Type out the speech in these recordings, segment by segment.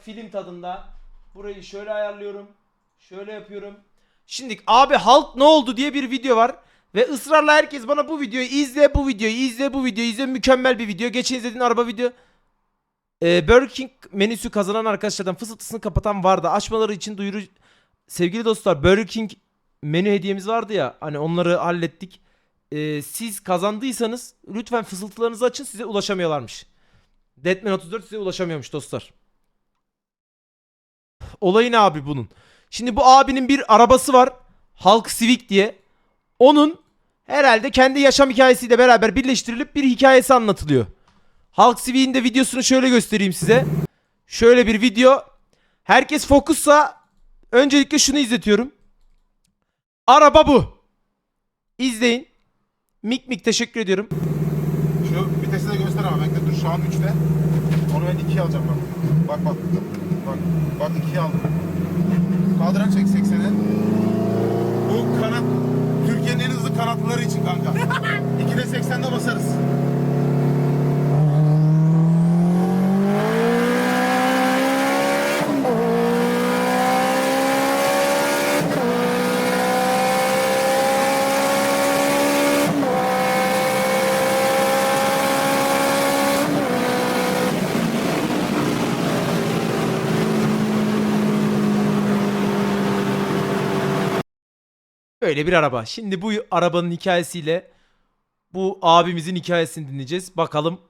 Film tadında burayı şöyle ayarlıyorum. Şöyle yapıyorum. Şimdi abi halk ne oldu diye bir video var. Ve ısrarla herkes bana bu videoyu izle, bu videoyu izle, bu videoyu izle. Mükemmel bir video. Geçen izlediğin araba video. Ee, Burger King menüsü kazanan arkadaşlardan fısıltısını kapatan vardı. Açmaları için duyuru... Sevgili dostlar Burger King menü hediyemiz vardı ya. Hani onları hallettik. Ee, siz kazandıysanız lütfen fısıltılarınızı açın size ulaşamıyorlarmış. Deadman 34 size ulaşamıyormuş dostlar. Olayı ne abi bunun? Şimdi bu abinin bir arabası var. Hulk Civic diye. Onun herhalde kendi yaşam hikayesiyle beraber birleştirilip bir hikayesi anlatılıyor. Hulk Civic'in de videosunu şöyle göstereyim size. Şöyle bir video. Herkes fokussa öncelikle şunu izletiyorum. Araba bu. İzleyin. Mik mik teşekkür ediyorum. Şu vitesi de göster ama bekle dur şu an 3'te. Onu ben 2'ye alacağım bak. Bak bak. Bak. Bak 2'ye aldım. Kaldıran çek 80'e. Bu kanat Türkiye'nin en hızlı kanatlıları için kanka. 2'de 80'de basarız. Böyle bir araba. Şimdi bu arabanın hikayesiyle bu abimizin hikayesini dinleyeceğiz. Bakalım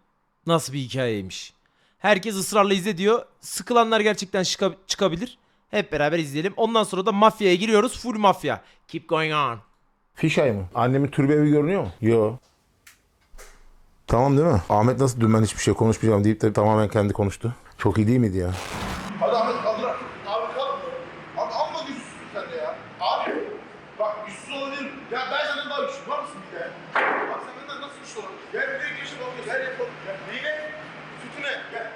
nasıl bir hikayeymiş. Herkes ısrarla izle diyor. Sıkılanlar gerçekten çıka- çıkabilir. Hep beraber izleyelim. Ondan sonra da mafyaya giriyoruz. Full mafya. Keep going on. Fişay mı? Annemin türbe evi görünüyor mu? Yo. Tamam değil mi? Ahmet nasıl dün ben hiçbir şey konuşmayacağım deyip de tamamen kendi konuştu. Çok iyi değil miydi ya? Hadi Ahmet kaldır. Abi kalk. Abi amma güçsüzsün sen de ya. Abi bak güçsüz olabilir. Ya ben senden daha güçlüyüm. Var mısın bir de? Bak sen benden nasıl güçlü olabilirsin? Gel buraya geçip bakıyorsun. Her yapalım. Ya neyine? Sütüne. Gel.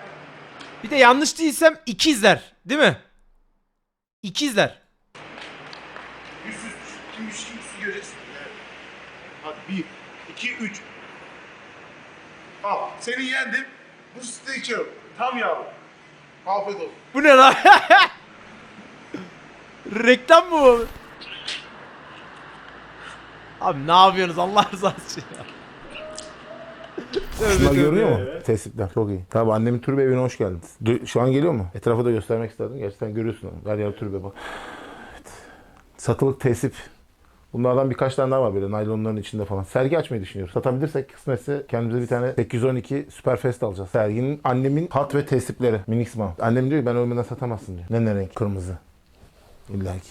Bir de yanlış değilsem ikizler. Değil mi? İkizler. Güçsüz. Kim güçlü kim güçsüz göreceksin. Hadi bir, iki, üç. Al. Seni yendim. Bu sütü içiyorum. Tam yağlı. Afiyet olsun. Bu ne lan? Reklam mı bu? Abi ne yapıyorsunuz Allah rızası için ya. Şunlar görünüyor mu? Tespitler. Çok iyi. Tabii annemin türbe evine hoş geldiniz. Du- Şu an geliyor mu? Etrafı da göstermek istedim. Gerçekten görüyorsun. onu. Her yer türbe bak. Evet. Satılık tesip. Bunlardan birkaç tane daha var böyle naylonların içinde falan. Sergi açmayı düşünüyoruz. Satabilirsek kısmetse kendimize bir tane 812 Superfest alacağız. Serginin annemin hat ve tesipleri. Minixma. Annem diyor ki ben ölmeden satamazsın diyor. Ne ne renk? Kırmızı. İlla ki.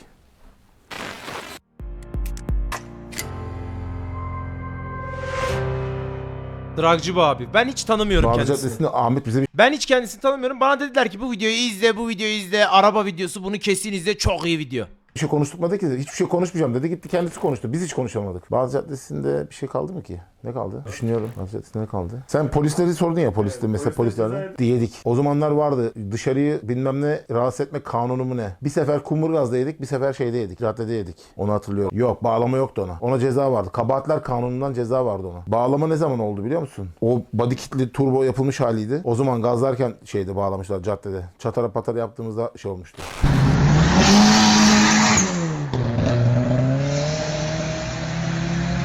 Dragcı bu abi. Ben hiç tanımıyorum Bağlı kendisini. Caddesi'nde Ahmet bize bir Ben hiç kendisini tanımıyorum. Bana dediler ki bu videoyu izle, bu videoyu izle. Araba videosu bunu kesin izle. Çok iyi video. Bir şey konuşturmadı ki. Hiçbir şey konuşmayacağım dedi. Gitti kendisi konuştu. Biz hiç konuşamadık. Bazı Caddesi'nde bir şey kaldı mı ki? Ne kaldı? Düşünüyorum. Bazı Caddesi'nde ne kaldı? Sen polisleri sordun ya poliste mesela polislerden. Yedik. O zamanlar vardı. Dışarıyı bilmem ne rahatsız etmek kanunu mu ne? Bir sefer Kumburgaz'da yedik. Bir sefer şeyde yedik. Caddede yedik. Onu hatırlıyorum. Yok bağlama yoktu ona. Ona ceza vardı. Kabahatler kanunundan ceza vardı ona. Bağlama ne zaman oldu biliyor musun? O body kitli turbo yapılmış haliydi. O zaman gazlarken şeyde bağlamışlar caddede. Çatara patara yaptığımızda şey olmuştu.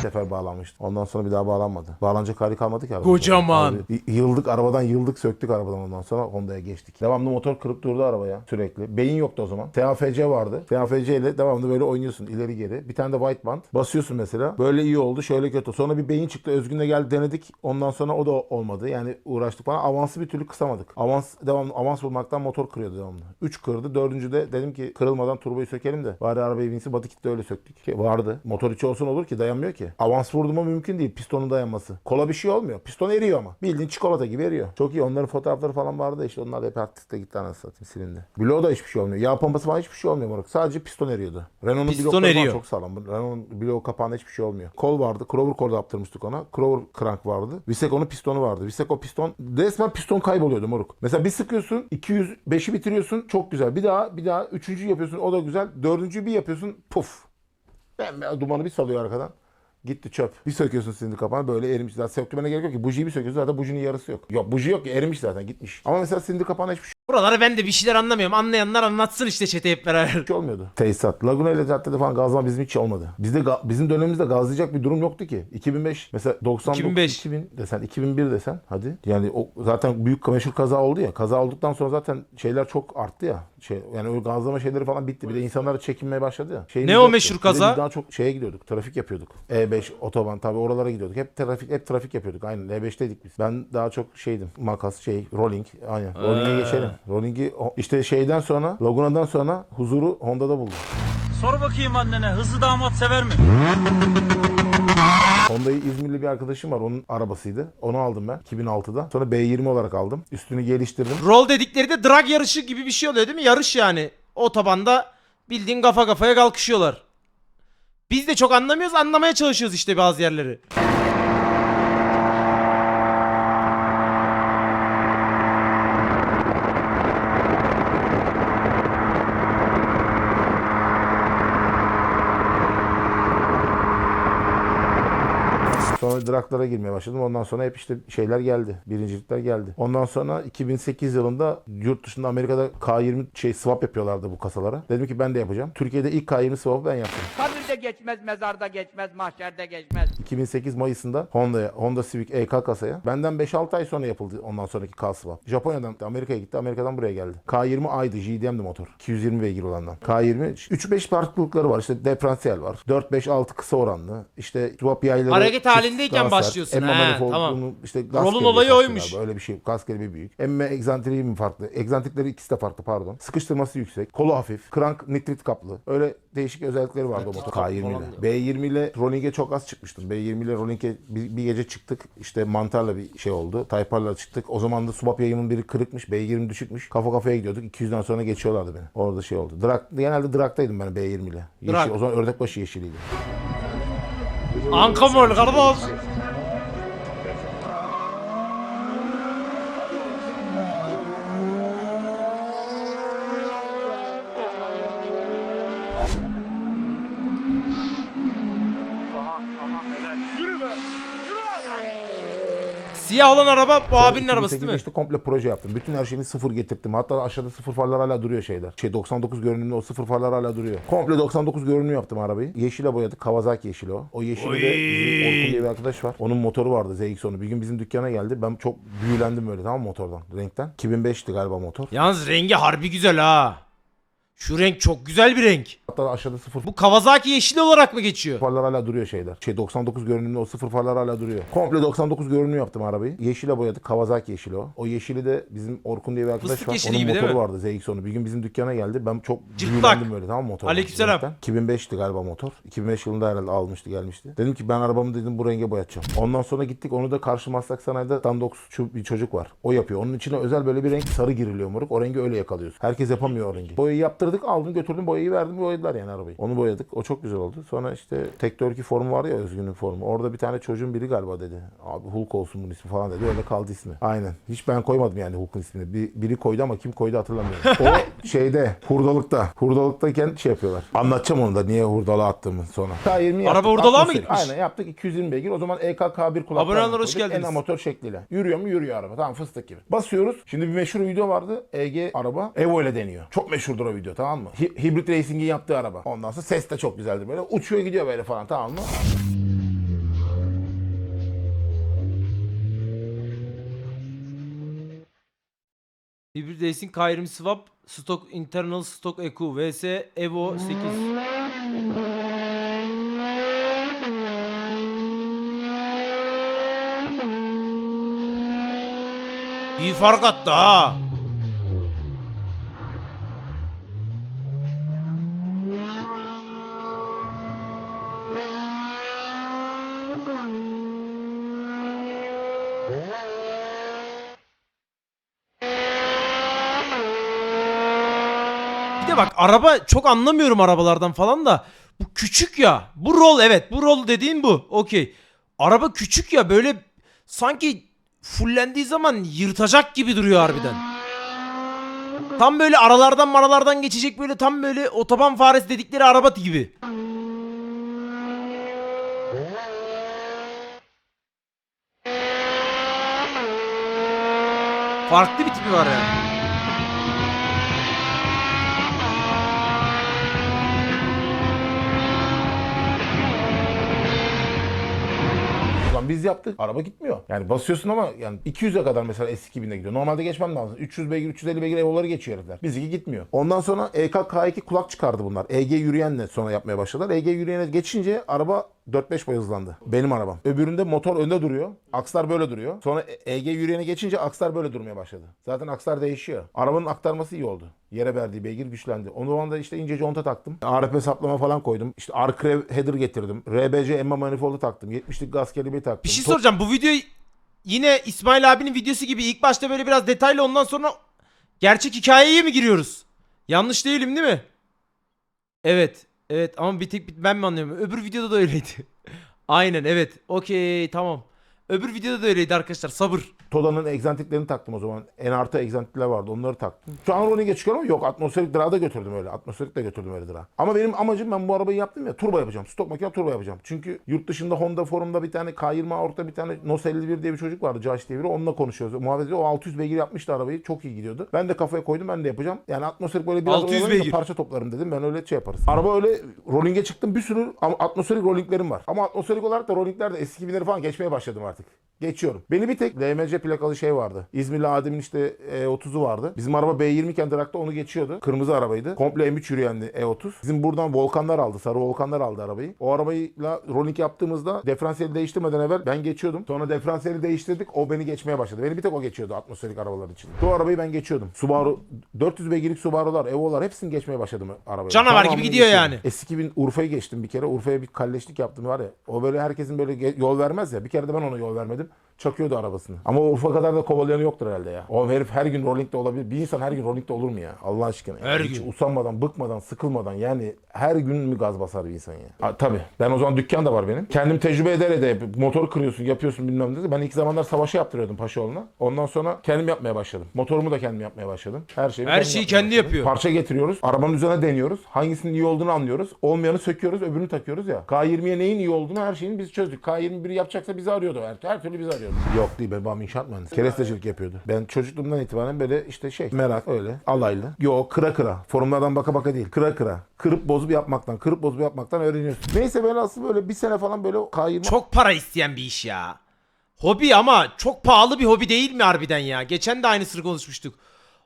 Sefer bağlanmıştı. Ondan sonra bir daha bağlanmadı. Bağlanacak hali kalmadı ki arabada. Kocaman. Abi, yıldık arabadan yıldık söktük arabadan ondan sonra Honda'ya geçtik. Devamlı motor kırıp durdu arabaya sürekli. Beyin yoktu o zaman. TAFC vardı. TAFC ile devamlı böyle oynuyorsun ileri geri. Bir tane de white band. Basıyorsun mesela. Böyle iyi oldu şöyle kötü. Sonra bir beyin çıktı. Özgün'le geldi denedik. Ondan sonra o da olmadı. Yani uğraştık falan. Avansı bir türlü kısamadık. Avans devamlı avans bulmaktan motor kırıyordu devamlı. 3 kırdı. Dördüncü de dedim ki kırılmadan turboyu sökelim de. Bari arabayı binsin. Body kitle öyle söktük. Ki vardı. Motor içi olsun olur ki dayanmıyor ki. Avans vurdu mu mümkün değil. Pistonun dayanması. Kola bir şey olmuyor. Piston eriyor ama. Bildiğin çikolata gibi eriyor. Çok iyi. Onların fotoğrafları falan vardı. işte onlar da hep artistle gitti anasını satayım silindi. Bloğda hiçbir şey olmuyor. Yağ pompası falan hiçbir şey olmuyor moruk. Sadece piston eriyordu. Renault'un Piston blokları falan eriyor. çok sağlam. Renault'un bloğu kapağında hiçbir şey olmuyor. Kol vardı. Crover kol yaptırmıştık ona. Crover crank vardı. Viseco'nun pistonu vardı. Viseco piston resmen piston kayboluyordu moruk. Mesela bir sıkıyorsun 205'i bitiriyorsun çok güzel. Bir daha bir daha üçüncü yapıyorsun o da güzel. Dördüncü bir yapıyorsun puf. Ben dumanı bir salıyor arkadan. Gitti çöp. Bir söküyorsun silindir kapağını böyle erimiş. Zaten sökmene gerek yok ki. Bujiyi bir söküyorsun zaten bujinin yarısı yok. Yok buji yok ki erimiş zaten gitmiş. Ama mesela silindir kapağına hiçbir şey Buraları ben de bir şeyler anlamıyorum. Anlayanlar anlatsın işte çete hep beraber. Hiç olmuyordu. Tesisat. Laguna ile caddede falan gazlama bizim hiç olmadı. Bizde ga- bizim dönemimizde gazlayacak bir durum yoktu ki. 2005 mesela 99 2005. 2000 desen 2001 desen hadi. Yani o zaten büyük meşhur kaza oldu ya. Kaza olduktan sonra zaten şeyler çok arttı ya. Şey yani o gazlama şeyleri falan bitti. Bir de insanlar çekinmeye başladı ya. Şeyimiz Ne o yoktu. meşhur Bir de kaza? Biz daha çok şeye gidiyorduk. Trafik yapıyorduk. E5 otoban tabii oralara gidiyorduk. Hep trafik hep trafik yapıyorduk. Aynen E5'teydik biz. Ben daha çok şeydim. Makas şey rolling. Aynen. Rolling'e geçelim. Rolling'i işte şeyden sonra Laguna'dan sonra huzuru Honda'da buldum. Sor bakayım annene hızlı damat sever mi? Honda'yı İzmirli bir arkadaşım var. Onun arabasıydı. Onu aldım ben 2006'da. Sonra B20 olarak aldım. Üstünü geliştirdim. Roll dedikleri de drag yarışı gibi bir şey oluyor değil mi? Yarış yani. Otobanda bildiğin kafa kafaya kalkışıyorlar. Biz de çok anlamıyoruz. Anlamaya çalışıyoruz işte bazı yerleri. Draglara girmeye başladım. Ondan sonra hep işte şeyler geldi. Birincilikler geldi. Ondan sonra 2008 yılında yurt dışında Amerika'da K20 şey swap yapıyorlardı bu kasalara. Dedim ki ben de yapacağım. Türkiye'de ilk K20 swap'ı ben yaptım. Kabirde geçmez, mezarda geçmez, mahşerde geçmez. 2008 Mayıs'ında Honda'ya, Honda Civic EK kasaya. Benden 5-6 ay sonra yapıldı ondan sonraki K swap. Japonya'dan Amerika'ya gitti. Amerika'dan buraya geldi. K20 I'dı. JDM'di motor. 220 beygir olandan. K20 3-5 farklılıkları var. İşte diferansiyel var. 4-5-6 kısa oranlı. İşte swap yayları. Hareket halindeyken başlıyorsun. Emma He, manifoldunu, tamam. işte gaz Rolun olayı oymuş. Böyle bir şey. Gaz kelebeği büyük. Emme egzantriği mi farklı? Egzantrikleri ikisi de farklı pardon. Sıkıştırması yüksek. Kolu hafif. Krank nitrit kaplı. Öyle değişik özellikleri vardı o motor. K20 ile. B20 ile Rolling'e çok az çıkmıştım. B20 ile Rolling'e bir, bir gece çıktık. İşte mantarla bir şey oldu. Tayparla çıktık. O zaman da subap yayımın biri kırıkmış. B20 düşükmüş. Kafa kafaya gidiyorduk. 200'den sonra geçiyorlardı beni. Orada şey oldu. Drag, genelde drag'taydım ben B20 ile. Yeşil, o zaman ördekbaşı yeşiliydi. Anka mı kardeş? Siyah olan araba bu abinin arabası değil mi? 2008'de işte komple proje yaptım. Bütün her şeyini sıfır getirttim. Hatta aşağıda sıfır farlar hala duruyor şeyler. Şey 99 görünümlü o sıfır farlar hala duruyor. Komple 99 görünümlü yaptım arabayı. Yeşile boyadık. Kawasaki yeşili o. O yeşili de bizim Orkun diye bir arkadaş var. Onun motoru vardı ZX10'u. Bir gün bizim dükkana geldi. Ben çok büyülendim böyle tamam mı motordan, renkten. 2005'ti galiba motor. Yalnız rengi harbi güzel ha. Şu renk çok güzel bir renk. Hatta aşağıda sıfır Bu Kawasaki yeşili olarak mı geçiyor? farlar hala duruyor şeyler. Şey 99 görünümlü o sıfır farlar hala duruyor. Komple 99 görünümlü yaptım arabayı. Yeşile boyadık. Kawasaki yeşili o. O yeşili de bizim Orkun diye bir arkadaş Fıstık var. yeşili Onun gibi değil motoru mi? vardı ZX10'u. Bir gün bizim dükkana geldi. Ben çok Cırtlak. büyülendim böyle tamam mı motordan. Aleykümselam. renkten. 2005'ti galiba motor. 2005 yılında herhalde almıştı gelmişti. Dedim ki ben arabamı dedim bu renge boyatacağım. Ondan sonra gittik onu da karşı Maslak Sanayi'de Standox çu- bir çocuk var. O yapıyor. Onun içine özel böyle bir renk sarı giriliyor moruk. O rengi öyle yakalıyorsun. Herkes yapamıyor o rengi. Boyayı yaptırdık aldım götürdüm boyayı verdim boyadılar yani arabayı. Onu boyadık. O çok güzel oldu. Sonra işte Tektörki formu var ya Özgün'ün formu. Orada bir tane çocuğun biri galiba dedi. Abi Hulk olsun bunun ismi falan dedi. Öyle kaldı ismi. Aynen. Hiç ben koymadım yani Hulk'un ismini. Bir, biri koydu ama kim koydu hatırlamıyorum. o şeyde hurdalıkta. Hurdalıktayken şey yapıyorlar. Anlatacağım onu da niye hurdalığa attığımı sonra. K20 yaptık. Araba hurdalığa mı Atmosferik. gitmiş? Aynen yaptık 220 beygir. O zaman E EKK1 kulaklar. Abone olanlar hoş geldiniz. En amatör şekliyle. Yürüyor mu? Yürüyor araba. Tamam fıstık gibi. Basıyoruz. Şimdi bir meşhur video vardı. EG araba. Evo ile deniyor. Çok meşhurdur o video tamam mı? Hi- Hibrit Racing'in yaptığı araba. Ondan sonra ses de çok güzeldi böyle. Uçuyor gidiyor böyle falan tamam mı? Hybrid Racing K20 Swap Stock Internal Stock EQ vs Evo 8 İyi fark attı ha. De bak araba çok anlamıyorum arabalardan falan da bu küçük ya. Bu rol evet bu rol dediğin bu. Okey. Araba küçük ya böyle sanki fullendiği zaman yırtacak gibi duruyor harbiden. Tam böyle aralardan maralardan geçecek böyle tam böyle otoban faresi dedikleri araba gibi. Farklı bir tipi var yani. Tamam biz yaptık. Araba gitmiyor. Yani basıyorsun ama yani 200'e kadar mesela S2000'de gidiyor. Normalde geçmem lazım. 300 beygir, 350 beygir evoları geçiyor herifler. Bizimki gitmiyor. Ondan sonra EK K2 kulak çıkardı bunlar. EG yürüyenle sonra yapmaya başladılar. EG yürüyene geçince araba 4-5 boy hızlandı. Benim arabam. Öbüründe motor önde duruyor. Akslar böyle duruyor. Sonra EG yürüyene geçince akslar böyle durmaya başladı. Zaten akslar değişiyor. Arabanın aktarması iyi oldu. Yere verdiği beygir güçlendi. O zaman da işte ince conta taktım. ARP saplama falan koydum. İşte arc header getirdim. RBC emma manifoldu taktım. 70'lik gaz kelebeği taktım. Bir şey Top- soracağım. Bu videoyu yine İsmail abinin videosu gibi ilk başta böyle biraz detaylı ondan sonra gerçek hikayeye mi giriyoruz? Yanlış değilim değil mi? Evet. Evet ama bir tek ben mi anlıyorum? Öbür videoda da öyleydi. Aynen evet. Okey tamam. Öbür videoda da öyleydi arkadaşlar. Sabır. Toda'nın egzantiklerini taktım o zaman. En artı egzantikler vardı onları taktım. Şu an Ronin'e çıkıyorum ama yok atmosferik dra da götürdüm öyle. Atmosferik de götürdüm öyle dra. Ama benim amacım ben bu arabayı yaptım ya turbo yapacağım. Stok makine turbo yapacağım. Çünkü yurt dışında Honda forumda bir tane K20 Aort'ta bir tane NOS 51 diye bir çocuk vardı. Josh diye biri. Onunla konuşuyoruz. Muhabbet ediyor. O 600 beygir yapmıştı arabayı. Çok iyi gidiyordu. Ben de kafaya koydum ben de yapacağım. Yani atmosferik böyle biraz 600 oyalayayım da beygir. parça toplarım dedim. Ben öyle şey yaparız. Araba öyle rolling'e çıktım. Bir sürü ama atmosferik rollinglerim var. Ama atmosferik olarak da rollinglerde eski binleri falan geçmeye başladım artık. Geçiyorum. Beni bir tek LMC plakalı şey vardı. İzmirli Adem'in işte E30'u vardı. Bizim araba B20 iken Drak'ta onu geçiyordu. Kırmızı arabaydı. Komple M3 yürüyenli E30. Bizim buradan Volkanlar aldı. Sarı Volkanlar aldı arabayı. O arabayla rolling yaptığımızda diferansiyeli değiştirmeden evvel ben geçiyordum. Sonra diferansiyeli değiştirdik. O beni geçmeye başladı. Beni bir tek o geçiyordu atmosferik arabalar için. Bu arabayı ben geçiyordum. Subaru 400 beygirlik Subaru'lar, Evo'lar hepsini geçmeye başladım arabayı. Canavar gibi gidiyor geçiyordum. yani. Eski bin Urfa'yı geçtim bir kere. Urfa'ya bir kalleşlik yaptım var ya. O böyle herkesin böyle yol vermez ya. Bir kere de ben ona yol vermedim. Çakıyordu arabasını. Ama Urfa kadar da kovalayanı yoktur herhalde ya. O herif her gün rollingde olabilir. Bir insan her gün rollingde olur mu ya? Allah aşkına. ya. Her Hiç gün. usanmadan, bıkmadan, sıkılmadan yani her gün mü gaz basar bir insan ya? Ha, tabii. Ben o zaman dükkan da var benim. Kendim tecrübe eder ede motor kırıyorsun, yapıyorsun bilmem ne. Ben ilk zamanlar savaşı yaptırıyordum Paşaoğlu'na. Ondan sonra kendim yapmaya başladım. Motorumu da kendim yapmaya başladım. Her şeyi Her şeyi yapmaya kendi başladım. yapıyor. Parça getiriyoruz. Arabanın üzerine deniyoruz. Hangisinin iyi olduğunu anlıyoruz. Olmayanı söküyoruz. Öbürünü takıyoruz ya. K20'ye neyin iyi olduğunu her şeyini biz çözdük. K21'i yapacaksa bizi arıyordu. Her, her türlü bizi arıyordu. Yok değil. Benim babam inşaat mühendisi. Kerestecilik yapıyordu. Ben çocukluğumdan itibaren böyle işte şey merak öyle alaylı. Yok kıra kıra. Forumlardan baka baka değil. Kıra kıra. Kırıp bozup yapmaktan, kırıp bozup yapmaktan öğreniyorsun. Neyse ben aslında böyle bir sene falan böyle K20 Çok para isteyen bir iş ya. Hobi ama çok pahalı bir hobi değil mi harbiden ya? Geçen de aynısını konuşmuştuk.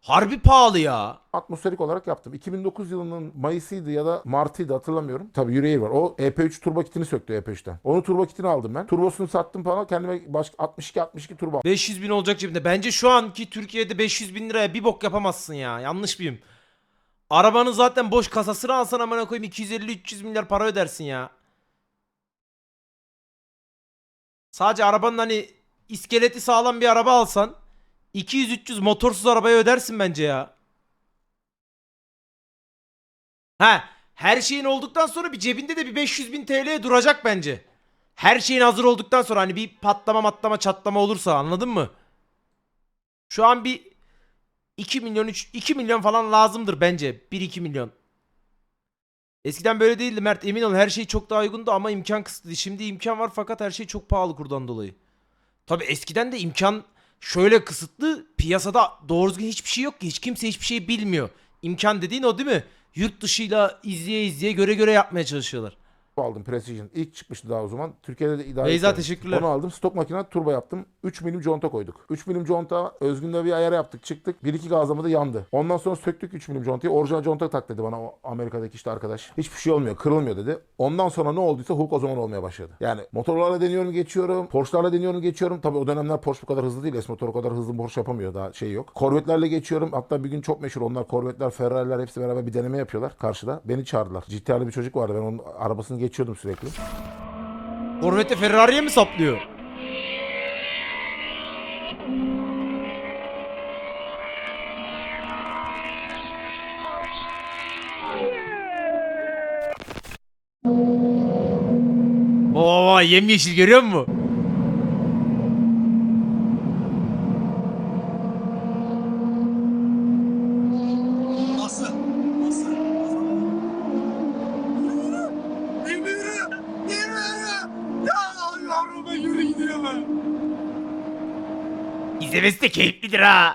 Harbi pahalı ya. atmosferik olarak yaptım. 2009 yılının Mayıs'ıydı ya da Mart'ıydı hatırlamıyorum. Tabii yüreği var. O EP3 turbo kitini söktü EP3'ten. Onu turbo kitini aldım ben. Turbosunu sattım falan. Kendime başka 62 62 turbo 500 bin olacak cebinde. Bence şu anki Türkiye'de 500 bin liraya bir bok yapamazsın ya. Yanlış mıyım? Arabanın zaten boş kasasını alsan amına koyayım 250-300 milyar para ödersin ya. Sadece arabanın hani iskeleti sağlam bir araba alsan 200-300 motorsuz arabayı ödersin bence ya. Ha, her şeyin olduktan sonra bir cebinde de bir 500 bin TL duracak bence. Her şeyin hazır olduktan sonra hani bir patlama matlama çatlama olursa anladın mı? Şu an bir 2 milyon 3 2 milyon falan lazımdır bence. 1-2 milyon. Eskiden böyle değildi Mert emin ol her şey çok daha uygundu ama imkan kısıtlı. Şimdi imkan var fakat her şey çok pahalı kurdan dolayı. Tabi eskiden de imkan şöyle kısıtlı piyasada doğru düzgün hiçbir şey yok ki hiç kimse hiçbir şey bilmiyor. İmkan dediğin o değil mi? Yurt dışıyla izleye izleye göre göre yapmaya çalışıyorlar. Aldım Precision. İlk çıkmıştı daha o zaman. Türkiye'de de idare Beyza, teşekkürler. Onu aldım. Stok makine turbo yaptım. 3 milim conta koyduk. 3 milim conta Özgün'le bir ayara yaptık. Çıktık. 1-2 gazlamada yandı. Ondan sonra söktük 3 milim contayı. Orijinal conta tak dedi bana o Amerika'daki işte arkadaş. Hiçbir şey olmuyor. Kırılmıyor dedi. Ondan sonra ne olduysa Hulk o zaman olmaya başladı. Yani motorlarla deniyorum geçiyorum. Porsche'larla deniyorum geçiyorum. Tabii o dönemler Porsche bu kadar hızlı değil. S motor o kadar hızlı Porsche yapamıyor. Daha şey yok. Corvette'lerle geçiyorum. Hatta bir gün çok meşhur onlar. Corvette'ler, Ferrari'ler hepsi beraber bir deneme yapıyorlar karşıda. Beni çağırdılar. GTR'lı bir çocuk vardı. Ben onun arabasını geçiyordum sürekli. Corvette Ferrari'ye mi saplıyor? Oo yemyeşil görüyor musun? Nasıl? Nasıl? Yürü! Yürü! Yürü! Ya yavrum ben yürü gidiyor ben. İzlemesi de keyiflidir ha.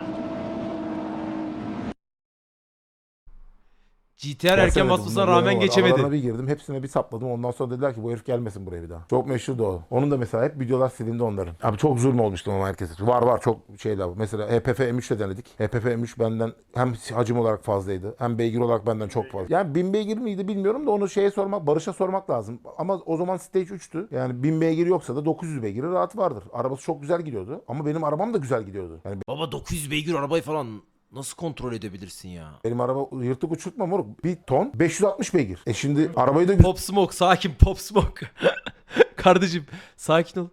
Erken Gelsene dedim, basmasına rağmen var. geçemedi. Aralarına bir girdim. Hepsine bir sapladım. Ondan sonra dediler ki bu herif gelmesin buraya bir daha. Çok meşhurdu o. Onun da mesela hep videolar silindi onların. Abi çok zulüm olmuştu ama herkese. Var var çok şeyler. var. Mesela E HPF M3 de denedik. HPF M3 benden hem hacim olarak fazlaydı. Hem beygir olarak benden çok fazla. Yani 1000 beygir miydi bilmiyorum da onu şeye sormak, Barış'a sormak lazım. Ama o zaman stage 3'tü. Yani 1000 beygir yoksa da 900 beygiri rahat vardır. Arabası çok güzel gidiyordu. Ama benim arabam da güzel gidiyordu. Yani Baba 900 beygir arabayı falan nasıl kontrol edebilirsin ya? benim araba yırtık uçurtma moruk. Bir ton 560 beygir. E şimdi arabayı da Pop Smoke sakin Pop Smoke. Kardeşim sakin ol.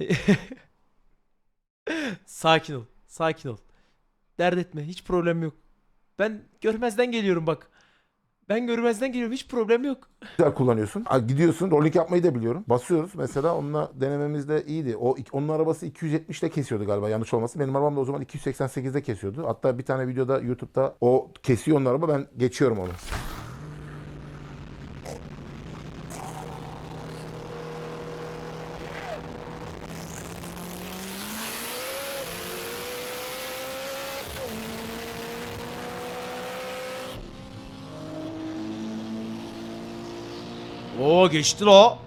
sakin ol. Sakin ol. Dert etme hiç problem yok. Ben görmezden geliyorum bak. Ben görmezden geliyorum hiç problem yok. güzel kullanıyorsun. Ha, Gidiyorsun rolling yapmayı da biliyorum. Basıyoruz mesela onunla denememiz de iyiydi. O onun arabası 270'te kesiyordu galiba yanlış olmasın. Benim arabam da o zaman 288'de kesiyordu. Hatta bir tane videoda YouTube'da o kesiyor onun araba ben geçiyorum onu. Oo geçti la.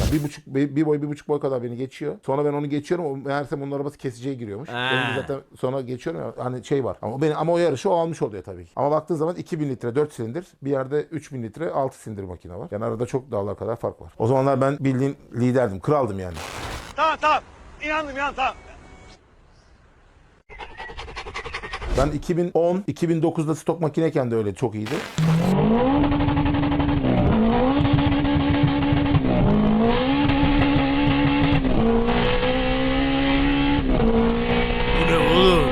Ya bir buçuk bir bir boy bir buçuk boy kadar beni geçiyor. Sonra ben onu geçiyorum. O meğersem onun arabası kesiciye giriyormuş. Benim de zaten sonra geçiyorum ya hani şey var. Ama benim ama o yarışı o almış oluyor tabii ki. Ama baktığın zaman 2000 litre 4 silindir. Bir yerde 3000 litre 6 silindir makine var. Yani arada çok dağlar kadar fark var. O zamanlar ben bildiğin liderdim. Kraldım yani. Tamam tamam. İnandım ya tamam. Ben 2010, 2009'da stok makineyken de öyle çok iyiydi. Bu ne oğlum?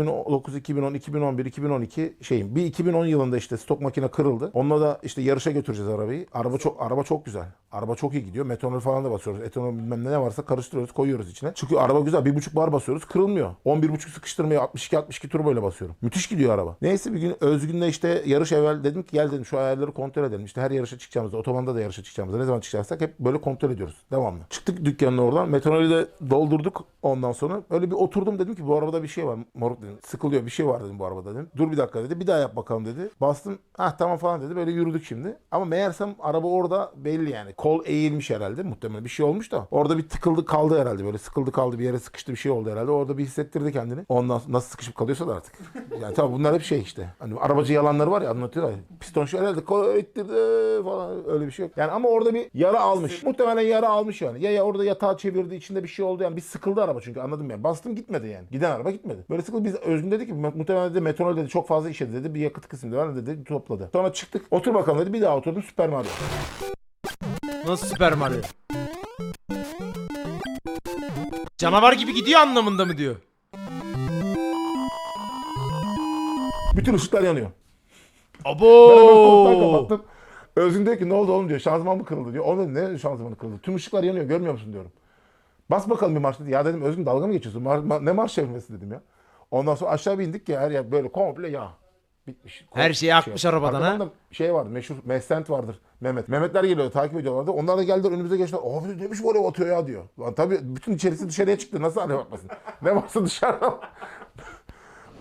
2009, 2010, 2011, 2012 şeyim. Bir 2010 yılında işte stok makine kırıldı. Onunla da işte yarışa götüreceğiz arabayı. Araba çok araba çok güzel. Araba çok iyi gidiyor. Metanol falan da basıyoruz. Etanol bilmem ne varsa karıştırıyoruz, koyuyoruz içine. Çünkü araba güzel. 1.5 bar basıyoruz. Kırılmıyor. 11.5 sıkıştırmayı 62 62 turbo ile basıyorum. Müthiş gidiyor araba. Neyse bir gün Özgün'le işte yarış evvel dedim ki gel dedim şu ayarları kontrol edelim. İşte her yarışa çıkacağımızda, otobanda da yarışa çıkacağımızda ne zaman çıkacaksak hep böyle kontrol ediyoruz. Devamlı. Çıktık dükkanın oradan. Metanolü de doldurduk ondan sonra. Öyle bir oturdum dedim ki bu arabada bir şey var. Moruk dedim. Sıkılıyor bir şey var dedim bu arabada dedim. Dur bir dakika dedi. Bir daha yap bakalım dedi. Bastım. Ah tamam falan dedi. Böyle yürüdük şimdi. Ama meğersem araba orada belli yani. Kol eğilmiş herhalde. Muhtemelen bir şey olmuş da. Orada bir tıkıldı kaldı herhalde. Böyle sıkıldı kaldı bir yere sıkıştı bir şey oldu herhalde. Orada bir hissettirdi kendini. Ondan nasıl sıkışıp kalıyorsa da artık. Yani tabii bunlar hep şey işte. Hani arabacı yalanları var ya anlatıyorlar. Piston şöyle herhalde kol ittirdi falan öyle bir şey yok. Yani ama orada bir yara almış. Muhtemelen yara almış yani. Ya ya orada yatağı çevirdi içinde bir şey oldu yani. Bir sıkıldı araba çünkü anladım yani. Bastım gitmedi yani. Giden araba gitmedi. Böyle sıkıldı. Biz Özgün dedi ki muhtemelen dedi metanol dedi çok fazla işledi dedi. Bir yakıt kısmı var dedi topladı. Sonra çıktık. Otur bakalım dedi. Bir daha oturdum Süper Mario. Nasıl Süper Mario? Canavar gibi gidiyor anlamında mı diyor? Bütün ışıklar yanıyor. Ben hemen koltuğa Abo. kapattım. Özgün diyor ki ne oldu oğlum diyor. Şanzıman mı kırıldı diyor. Oğlum dedim, ne şanzımanı kırıldı? Tüm ışıklar yanıyor görmüyor musun diyorum. Bas bakalım bir marş dedi. Ya dedim Özgün dalga mı geçiyorsun? Mar- ma- ne marş çevirmesi dedim ya. Ondan sonra aşağı bir indik ya her yer böyle komple yağ. Bitmiş. Her şeyi akmış arabadan, Arkadan ha? da şey vardı meşhur Mehsent vardır. Mehmet. Mehmetler geliyor takip ediyorlardı. Onlar da geldiler önümüze geçtiler. Abi demiş bu alev atıyor ya diyor. Lan tabii bütün içerisi dışarıya çıktı. Nasıl alev atmasın? ne varsa dışarıda.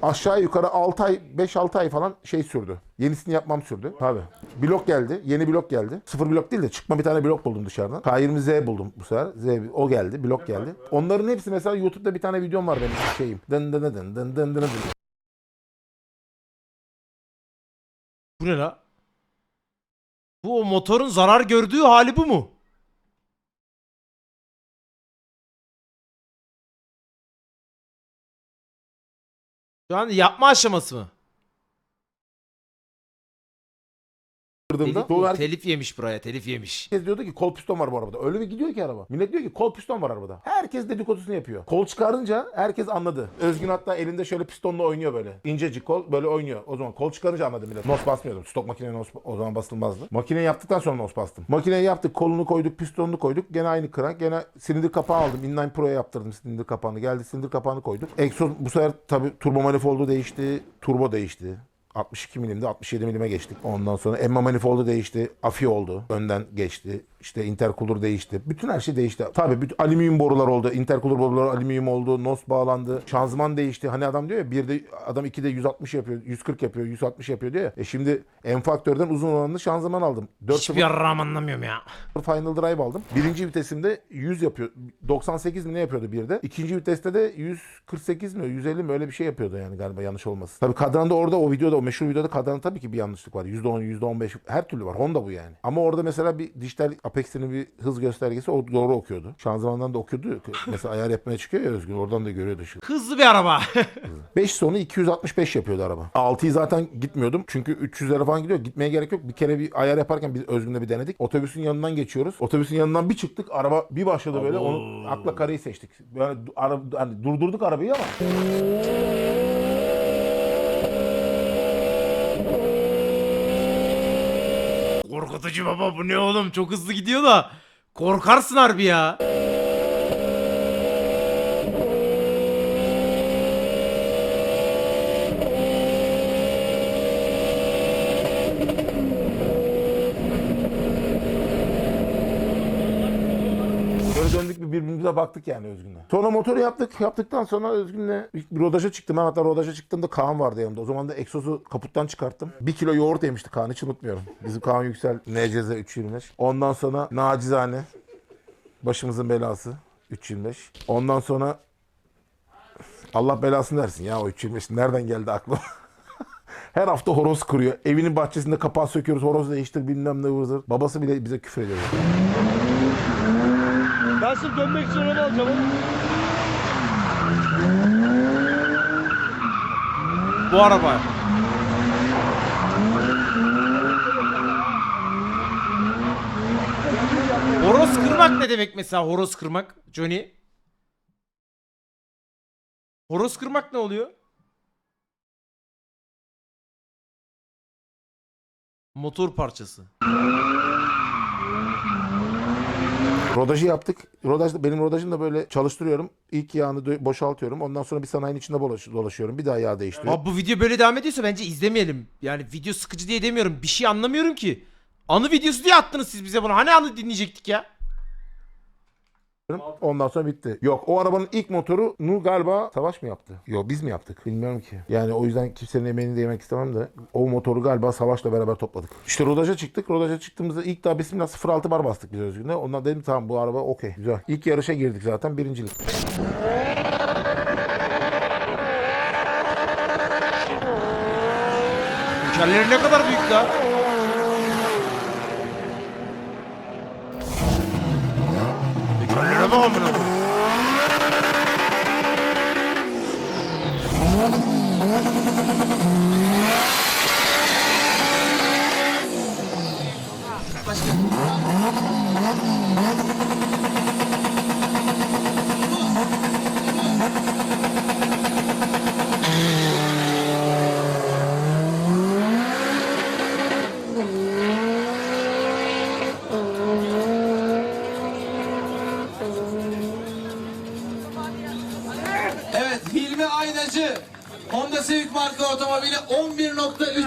Aşağı yukarı 6 ay, 5-6 ay falan şey sürdü. Yenisini yapmam sürdü. Tabii. Blok geldi. Yeni blok geldi. Sıfır blok değil de çıkma bir tane blok buldum dışarıdan. K20Z buldum bu sefer. Z, o geldi. Blok geldi. Onların hepsi mesela YouTube'da bir tane videom var benim şeyim. Dın dın dın dın dın dın dın. Bu ne la? Bu o motorun zarar gördüğü hali bu mu? Şu an yapma aşaması mı? Kırdığımda Telif, herkes telif yemiş buraya, telif yemiş. diyordu ki kol piston var bu arabada. Öyle bir gidiyor ki araba. Millet diyor ki kol piston var arabada. Herkes dedikodusunu yapıyor. Kol çıkarınca herkes anladı. Özgün hatta elinde şöyle pistonla oynuyor böyle. İncecik kol böyle oynuyor. O zaman kol çıkarınca anladı millet. Nos basmıyordum. Stok makineye nos o zaman basılmazdı. Makineyi yaptıktan sonra nos bastım. Makineyi yaptık. Kolunu koyduk. Pistonunu koyduk. Gene aynı krank. Gene silindir kapağı aldım. Inline Pro'ya yaptırdım silindir kapağını. Geldi silindir kapağını koyduk. Egzoz bu sefer tabii turbo manifoldu değişti. Turbo değişti. 62 milimde 67 milime geçtik. Ondan sonra Emma manifoldu değişti. Afi oldu. Önden geçti. İşte intercooler değişti. Bütün her şey değişti. Tabii bütün alüminyum borular oldu. Intercooler boruları alüminyum oldu. NOS bağlandı. Şanzıman değişti. Hani adam diyor ya bir de adam 2'de 160 yapıyor. 140 yapıyor. 160 yapıyor diyor ya. E şimdi M faktörden uzun olanlı şanzıman aldım. 4 Hiçbir yarrağım anlamıyorum ya. Final Drive aldım. Birinci vitesimde 100 yapıyor. 98 mi ne yapıyordu bir de. İkinci viteste de 148 mi 150 mi öyle bir şey yapıyordu yani galiba yanlış olmasın. Tabii kadranda orada o videoda o meşhur videoda kadranda tabii ki bir yanlışlık var. %10 %15 her türlü var. Honda bu yani. Ama orada mesela bir dijital Apex'in bir hız göstergesi o doğru okuyordu. Şanzımandan da okuyordu. Mesela ayar yapmaya çıkıyor ya Özgün. Oradan da görüyordu şu. Hızlı bir araba. 5 sonu 265 yapıyordu araba. 6'yı zaten gitmiyordum. Çünkü 300'lere falan gidiyor. Gitmeye gerek yok. Bir kere bir ayar yaparken biz Özgün'le bir denedik. Otobüsün yanından geçiyoruz. Otobüsün yanından bir çıktık. Araba bir başladı böyle. Onu akla kareyi seçtik. Yani ara, hani durdurduk arabayı ama. Korkutucu baba bu ne oğlum çok hızlı gidiyor da. Korkarsın harbi ya. Böyle birbirimize baktık yani Özgün'le. Sonra motoru yaptık. Yaptıktan sonra Özgün'le bir rodaja çıktım. Ben hatta rodaja çıktığımda Kaan vardı yanımda. O zaman da egzozu kaputtan çıkarttım. Bir kilo yoğurt yemişti Kaan hiç unutmuyorum. Bizim Kaan Yüksel NCZ 325. Ondan sonra nacizane başımızın belası 325. Ondan sonra Allah belasını versin ya o 325 nereden geldi aklıma? Her hafta horoz kuruyor. Evinin bahçesinde kapağı söküyoruz. Horoz değiştir bilmem ne vızır. Babası bile bize küfür ediyor. Ben sırf dönmek için onu alacağım. Bu araba. Horoz kırmak ne demek mesela horoz kırmak Johnny? Horoz kırmak ne oluyor? Motor parçası. Rodajı yaptık. Rodaj, benim rodajım da böyle çalıştırıyorum. İlk yağını boşaltıyorum. Ondan sonra bir sanayinin içinde dolaş- dolaşıyorum. Bir daha yağ değiştiriyorum. Abi bu video böyle devam ediyorsa bence izlemeyelim. Yani video sıkıcı diye demiyorum. Bir şey anlamıyorum ki. Anı videosu diye attınız siz bize bunu. Hani anı dinleyecektik ya? Ondan sonra bitti. Yok o arabanın ilk motorunu galiba Savaş mı yaptı? Yok biz mi yaptık? Bilmiyorum ki. Yani o yüzden kimsenin emeğini de yemek istemem de o motoru galiba Savaş'la beraber topladık. İşte rodaja çıktık. Rodaja çıktığımızda ilk daha bismillah 06 bar bastık biz Özgün'de. Ondan dedim tamam bu araba okey güzel. İlk yarışa girdik zaten birincilik. Tekerleri ne kadar büyük la? Başka.